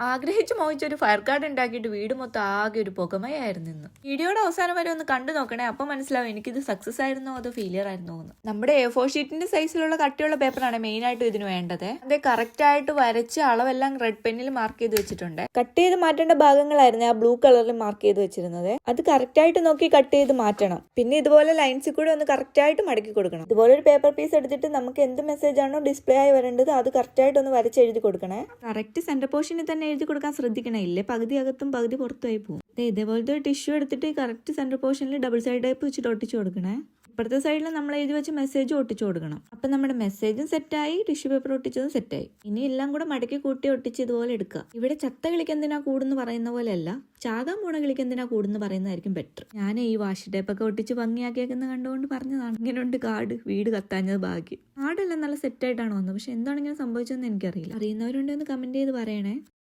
ആഗ്രഹിച്ചു മോഹിച്ച ഒരു fire card ഉണ്ടാക്കിയിട്ട് വീട് മൊത്തം ആകെ ഒരു പുകമയായിരുന്നു ഇന്ന്. വീഡിയോയുടെ അവസാനം വരെ ഒന്ന് കണ്ടു നോക്കണേ. അപ്പൊ മനസ്സിലാവും എനിക്കിത് സക്സസ് ആയിരുന്നോ അതോ ഫെയിലിയർ ആയിരുന്നോ എന്ന്. നമ്മുടെ എ ഫോർ ഷീറ്റിന്റെ സൈസിലുള്ള കട്ടിയുള്ള പേപ്പറാണ് മെയിൻ ആയിട്ട് ഇതിന് വേണ്ടത്. അത് കറക്റ്റ് ആയിട്ട് വരച്ച് അളവെല്ലാം റെഡ് പെന്നിൽ മാർക്ക് ചെയ്ത് വെച്ചിട്ടുണ്ട്. കട്ട് ചെയ്ത് മാറ്റേണ്ട ഭാഗങ്ങളായിരുന്നു ആ ബ്ലൂ കളറിൽ മാർക്ക് ചെയ്ത് വെച്ചിരുന്നത്. അത് കറക്റ്റ് ആയിട്ട് നോക്കി കട്ട് ചെയ്ത് മാറ്റണം. പിന്നെ ഇതുപോലെ ലൈൻസിൽ കൂടെ ഒന്ന് കറക്റ്റ് ആയിട്ട് മടക്കി കൊടുക്കണം. ഇതുപോലെ ഒരു പേപ്പർ പീസ് എടുത്തിട്ട് നമുക്ക് എന്ത് മെസ്സേജ് ആണോ ഡിസ്പ്ലേ ആയി വരേണ്ടത് അത് കറക്റ്റ് ആയിട്ട് ഒന്ന് വരച്ച് എഴുതി കൊടുക്കണേ. കറക്റ്റ് സെന്റർ പോർഷനിൽ തന്നെ എഴുതി കൊടുക്കാൻ ശ്രദ്ധിക്കണേ. ഇല്ലേ? പകുതി അകത്തും പകുതി പുറത്തുമായി പോകും ഇതേപോലത്തെ ഒരു ടിഷ്യൂ എടുത്തിട്ട് കറക്റ്റ് സെന്റർ പോർഷനിൽ ഡബിൾ സൈഡ് ടൈപ്പ് വെച്ചിട്ട് ഒട്ടിച്ചു കൊടുക്കണേ. ഇപ്പുറത്തെ സൈഡിൽ നമ്മൾ എഴുതി വെച്ച മെസ്സേജ് ഒട്ടിച്ചു കൊടുക്കണം. അപ്പം നമ്മുടെ മെസ്സേജും സെറ്റായി ടിഷ്യൂ പേപ്പർ ഒട്ടിച്ചതും സെറ്റായി ഇനി എല്ലാം കൂടെ മടക്കി കൂട്ടി ഒട്ടിച്ച് ഇതുപോലെ എടുക്കുക. ഇവിടെ ചത്ത കളിക്കെന്തിനാ കൂടെന്ന് കൂടുന്ന് പറയുന്ന പോലെയല്ല ചാകാൻ പോണ കളിക്കെന്തിനാ കൂടുന്ന് പറയുന്നതായിരിക്കും ബെറ്റർ ഞാൻ ഈ വാഷ് ടേപ്പൊക്കെ ഒട്ടിച്ച് ഭംഗിയാക്കിയേക്കുന്ന കണ്ടുകൊണ്ട് പറഞ്ഞതാണ്. ഇങ്ങനെയുണ്ട് കാട് വീട് കത്താഞ്ഞത് ഭാഗ്യം. കാടെല്ലാം നല്ല സെറ്റായിട്ടാണ് വന്നത്. പക്ഷെ എന്താണ് ഇങ്ങനെ സംഭവിച്ചതെന്ന് എനിക്കറിയില്ല. അറിയുന്നവരുണ്ടെന്ന് കമന്റ് ചെയ്ത് പറയണേ.